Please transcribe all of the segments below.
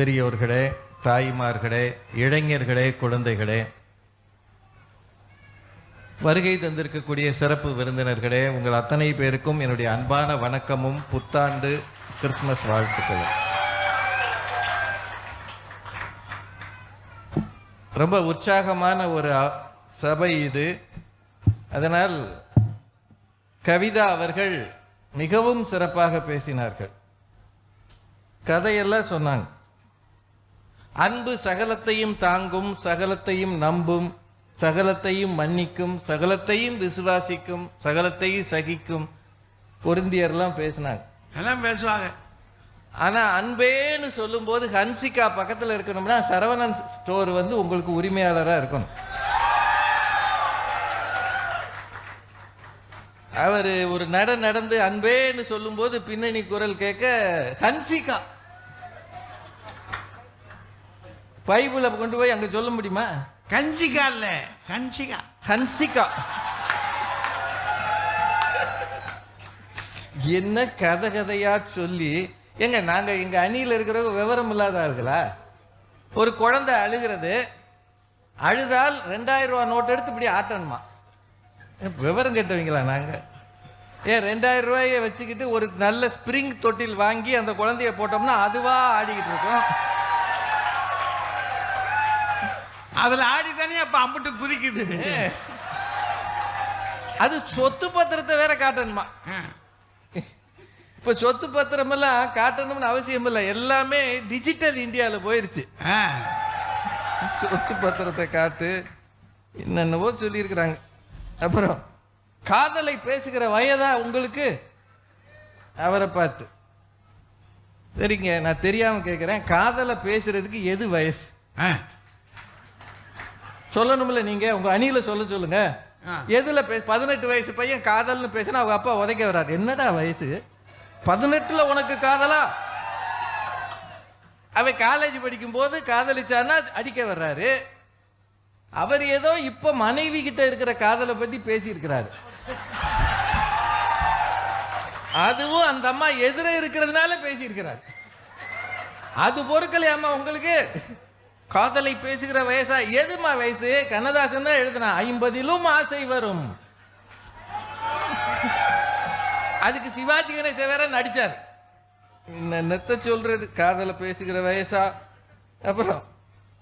பெரியோர்களே தாய்மார்களே இளைஞர்களே குழந்தைகளே. வருகை தந்திருக்கக்கூடிய சிறப்பு விருந்தினர்களே உங்கள் அத்தனை பேருக்கும் என்னுடைய அன்பான வணக்கமும் புத்தாண்டு கிறிஸ்மஸ் வாழ்த்துக்களும். ரொம்ப உற்சாகமான ஒரு சபை இது. அதனால் கவிதா அவர்கள் மிகவும் சிறப்பாக பேசினார்கள். கதையெல்லாம் சொன்னாங்க. அன்பு சகலத்தையும் தாங்கும் சகலத்தையும் நம்பும் சகலத்தையும் மன்னிக்கும் சகலத்தையும் விசுவாசிக்கும் சகலத்தையும் சகிக்கும் பொருந்தியர்லாம் பேசினாங்க. எல்லாம் பேசுவாங்க. ஆனா அன்பேன்னு சொல்லும்போது ஹன்சிகா பக்கத்துல இருக்கணும்னா சரவணன் ஸ்டோர் வந்து உங்களுக்கு உரிமையாளரா இருக்கணும். அவர் ஒரு நட நடந்து அன்பேன்னு சொல்லும்போது பின்னணி குரல் கேட்க ஹன்சிகா. பைபிளை கொண்டு போய் அங்க சொல்ல முடியுமா? கஞ்சிகா இல்ல கஞ்சிகா ஹன்சிகா என்ன கதை கதையா சொல்லி ஏங்க நாங்க எங்க அணியில இருக்கிறவங்க விவரம் இல்லாத ஆளுகளா? ஒரு குழந்தை அழுகிறது. அழுதால் ரெண்டாயிரம் ரூபா நோட் எடுத்து இப்படி ஆட்டணுமா? விவரம் கேட்டவங்களா நாங்க? ஏன் ரெண்டாயிரம் ரூபாயை வச்சுக்கிட்டு ஒரு நல்ல ஸ்ப்ரிங் தொட்டில் வாங்கி அந்த குழந்தைய போட்டோம்னா அதுவா ஆடிக்கிட்டு இருக்கும்? அதுல ஆடி தானே அப்ப அம்பிட்டு குதிக்குது. அது சொத்து பத்திரத்தை வேற காட்டணுமா. இப்ப சொத்து பத்திரம் எல்லாம் காட்டணும்னு அவசியம் இல்லை. எல்லாமே டிஜிட்டல் இந்தியால போயிருச்சு. சொத்து பத்திரத்தை காட்டு என்னென்னவோ சொல்லியிருக்கிறாங்க. அப்புறம் காதலை பேசுகிற வயதா உங்களுக்கு? அவரை பார்த்து. சரிங்க நான் தெரியாம கேட்கிறேன் காதலை பேசுறதுக்கு எது வயசு. சொல்லணும்ல நீங்க உங்க அணியில சொல்ல சொல்லுங்க. ஆ. எதுல பே பதினெட்டு வயசு பையன் காதல்னு பேசினா அவங்க அப்பா உதைக்க வர்றாரு. என்னடா வயசு? பதினெட்டுல உனக்கு காதலா? அவன் காலேஜ் படிக்கும் போது காதலிச்சான்னா அடிக்க வர்றாரு. அவர் ஏதோ இப்ப மனைவி கிட்ட இருக்கிற காதலை பத்தி பேசியிருக்கிறாரு. அதுவும் அந்த அம்மா எதிர இருக்கிறதுனால பேசியிருக்கிறார். அது பொறுக்கலையாம்மா உங்களுக்கு? காதலை பேசுகிற வயசா? எதுமா வயசு? கண்ணதாசன் தான் எழுதுனா ஐம்பதிலும் ஆசை வரும். அதுக்கு சிவாஜி கணேசன் வேற நடிச்சார். என்னத்த சொல்றது? காதலை பேசுகிற வயசா? அப்புறம்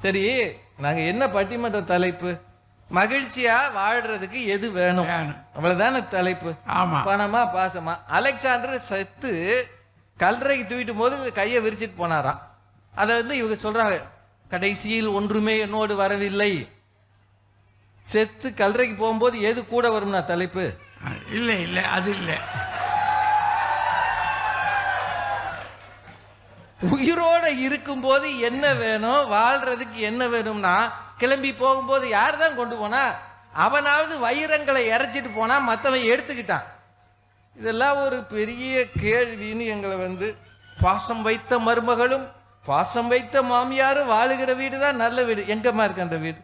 சரி நாங்க என்ன பட்டிமன்ற தலைப்பு? மகிழ்ச்சியா வாழ்றதுக்கு எது வேணும். அவ்வளவுதானே தலைப்பு? ஆமா. பணமா பாசமா? அலெக்சாண்டர் செத்து கல்லறைக்கு தூக்கிட்டு போது கையை விரிச்சிட்டு போனாராம். அதை வந்து இவங்க சொல்றாங்க கடைசியில் ஒன்றுமே என்னோடு வரவில்லை. செத்து கல்லறைக்கு போகும்போது எது கூட வரும்னா தலைப்பு? இல்ல இல்ல அது இல்ல. உயிரோட இருக்கும்போது என்ன வேணும் வாழ்றதுக்கு என்ன வேணும்னா கிளம்பி போகும்போது யார் தான் கொண்டு போனா? அவனாவது வைரங்களை இறைச்சிட்டு போனா மற்றவன் எடுத்துக்கிட்டான். இதெல்லாம் ஒரு பெரிய கேள்வின்னு எங்களை வந்து பாசம் வைத்த மருமகளும் பாசம் வைத்த மாமியாரும் வாழுகிற வீடு தான் நல்ல வீடு. எங்கம்மா இருக்கு அந்த வீடு?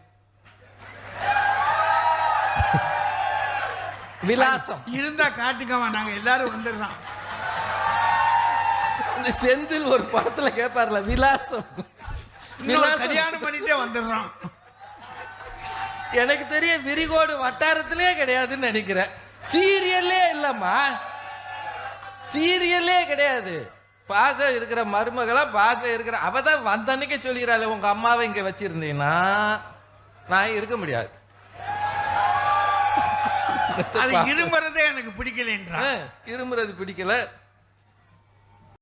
விலாசம். இருந்தா காட்டுக்கவா நாங்க எல்லாரும் வந்துடுறோம். இந்த செந்தில் ஒரு படத்துல கேட்பார்ல விலாசம். கல்யாணம் பண்ணிட்டே வந்துடுறோம். எனக்கு தெரிய விரிகோடு வட்டாரத்திலே கிடையாதுன்னு நினைக்கிறேன். சீரியல்லே இல்லம்மா. சீரியல்லே கிடையாது. பாசம் இருக்கிற மருமகளா பாசம் இருக்கிற அவ தான் வந்த அன்னைக்கே சொல்லிடுறாள் உங்க அம்மாவை இங்க வச்சிருந்தீங்கன்னா நான் இருக்க முடியாது. அது இருமுறதே எனக்கு பிடிக்கலன்றா ஆ, இருமுறது பிடிக்கல.